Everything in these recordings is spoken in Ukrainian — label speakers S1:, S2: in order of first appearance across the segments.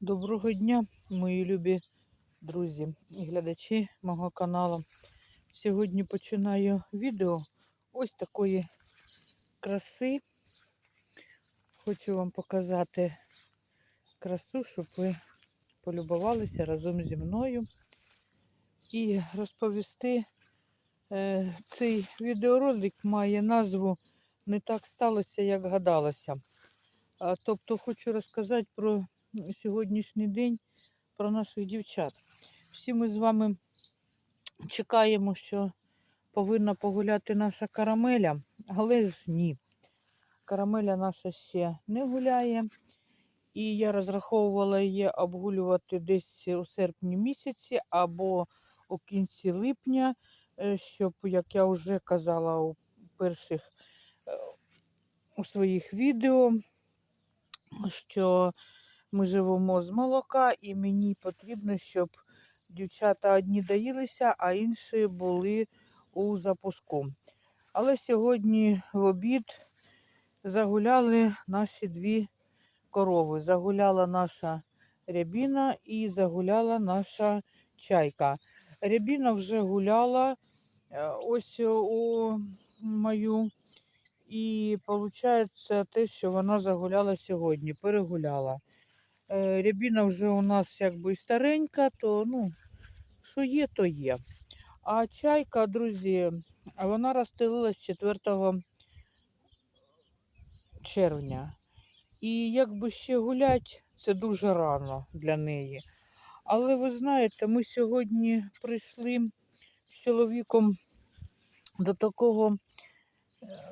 S1: Доброго дня, мої любі друзі і глядачі мого каналу. Сьогодні починаю відео ось такої краси. Хочу вам показати красу, щоб ви полюбувалися разом зі мною і розповісти. е, Цей відеоролик має назву Не так сталося, як гадалося. Тобто хочу розказати про сьогоднішній день про наших дівчат. Всі ми з вами чекаємо, що повинна погуляти наша карамеля, але ж ні. Карамеля наша ще не гуляє. І я розраховувала її обгулювати десь у серпні місяці або у кінці липня, е, щоб, як я вже казала у перших е, у своїх відео, що ми живемо з молока, і мені потрібно, щоб дівчата одні доїлися, а інші були у запуску. Але сьогодні в обід загуляли наші дві корови. Загуляла наша рябіна і загуляла наша чайка. Рябіна вже гуляла е, ось у мою. І виходить те, що вона загуляла сьогодні, перегуляла. Е, Рябіна вже у нас якби старенька, то ну, що є, то є. А чайка, друзі, вона розстелилась 4 червня. І якби ще гулять, це дуже рано для неї. Але ви знаєте, ми сьогодні прийшли з чоловіком до такого,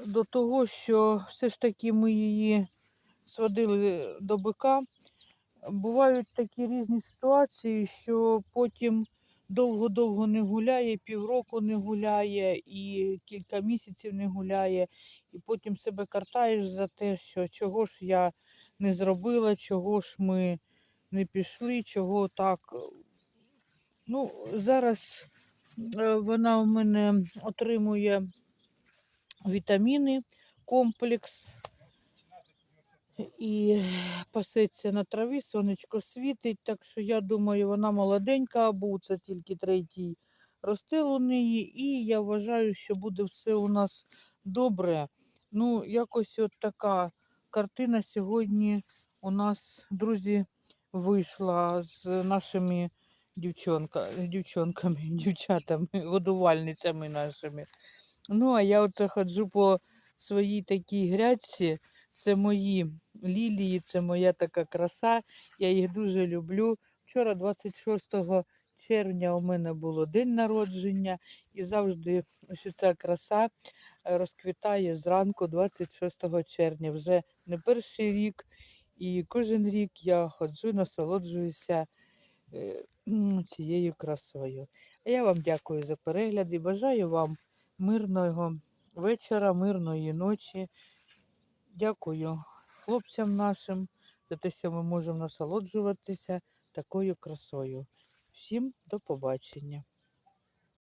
S1: до того, що все ж таки ми її сводили до бика. Бувають такі різні ситуації, що потім довго-довго не гуляє, півроку не гуляє і кілька місяців не гуляє, і потім себе картаєш за те, що чого ж я не зробила, чого ж ми не пішли, чого так. Ну, зараз е, вона в мене отримує вітаміни, комплекс і пасеться на траві, сонечко світить, так що я думаю, вона молоденька, або це тільки третій розстил у неї, і я вважаю, що буде все у нас добре. Ну, якось от така картина сьогодні у нас, друзі, вийшла з нашими дівчонка, з дівчонками, дівчатами, годувальницями нашими. Ну, а я оце ходжу по своїй такій грядці. Це мої лілії, це моя така краса. Я їх дуже люблю. Вчора, 26 червня, у мене було день народження, і завжди ось ця краса е, розквітає зранку, 26 червня. Вже не перший рік. І кожен рік я ходжу, насолоджуюся е, цією красою. А я вам дякую за перегляд і бажаю вам мирного вечора, мирної ночі. Дякую хлопцям нашим за те, що ми можемо насолоджуватися такою красою. Всім до побачення.